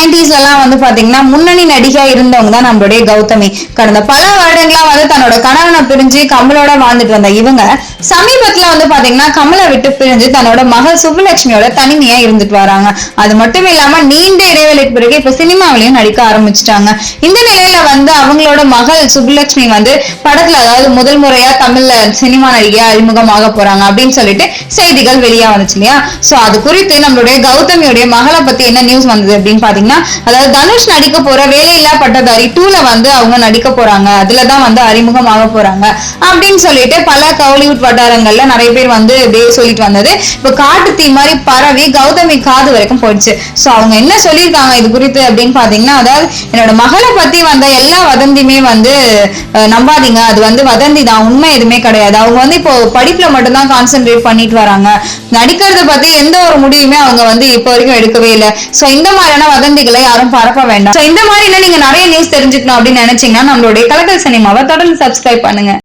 நைன்டிஸ்ல எல்லாம் வந்து பாத்தீங்கன்னா முன்னணி நடிகா இருந்தவங்க தான் நம்மளுடைய கௌதமி. கடந்த பல வருடங்களா வந்து தன்னோட கணவனை பிரிஞ்சு கமலோட வாழ்ந்துட்டு வந்த இவங்க சமீபத்துல வந்து பாத்தீங்கன்னா கமலை விட்டு பிரிஞ்சு தன்னோட மகள் சுப்புலட்சுமியோட தனிமையா இருந்துட்டு வராங்க. அது மட்டும் இல்லாம நீண்ட இடைவெளிக்கு பிறகு இப்ப சினிமாவிலையும் நடிக்க ஆரம்பிச்சிட்டாங்க. இந்த நிலையில வந்து அவங்களோட மகள் சுப்புலட்சுமி வந்து படத்துல அதாவது முதல் முறையா தமிழ்ல சினிமா நடிகையா அறிமுகமாக போறாங்க அப்படின்னு சொல்லிட்டு செய்திகள் வெளியா வந்துச்சு இல்லையா? சோ அது குறித்து நம்மளுடைய கௌதமியுடைய மகளை பத்தி என்ன நியூஸ் வந்தது அப்படின்னு பாத்தீங்கன்னா அதாவது தனுஷ் நடிக்க போற வேலையில்லா பட்டதாரி டூல வந்து அவங்க நடிக்க போறாங்க. அதுலதான் வந்து அறிமுகமாக போறாங்க. அப்படின்னு சொல்லிட்டு பல கவுலிவுட் வட்டாரங்கள்ல நிறைய பேர் வந்து இப்படியே சொல்லிட்டு வந்தது. இப்ப காட்டு தீ மாதிரி பரவி கௌதமி காது வரைக்கும் போயிடுச்சு. சோ அவங்க என்ன சொல்லியிருக்காங்க இது குறித்து அப்படின்னு பாத்தீங்கன்னா அதாவது என்னோட மகளை பத்தி வந்த எல்லா வதந்தியுமே வந்து நம்பாதீங்க. அது வந்து வதந்தி தான். உண்மை எதுவுமே கிடையாது. அவங்க வந்து இப்போ படிப்புல மட்டும்தான் கான்சென்ட்ரேட் பண்ணிட்டு வராங்க. நடிக்கிறத பத்தி எந்த ஒரு முடிவுமே அவங்க வந்து இப்போ வரைக்கும் எடுக்கவே இல்லை. சோ இந்த மாதிரியான வதந்தி வதந்திகளை யாரும் பரப்ப வேண்டாம். இந்த மாதிரி நீங்க நிறைய நியூஸ் தெரிஞ்சுக்கணும் அப்படின்னு நினைச்சீங்கன்னா நம்மளுடைய கலக்கல் சினிமாவை தொடர்ந்து சப்ஸ்கிரைப் பண்ணுங்க.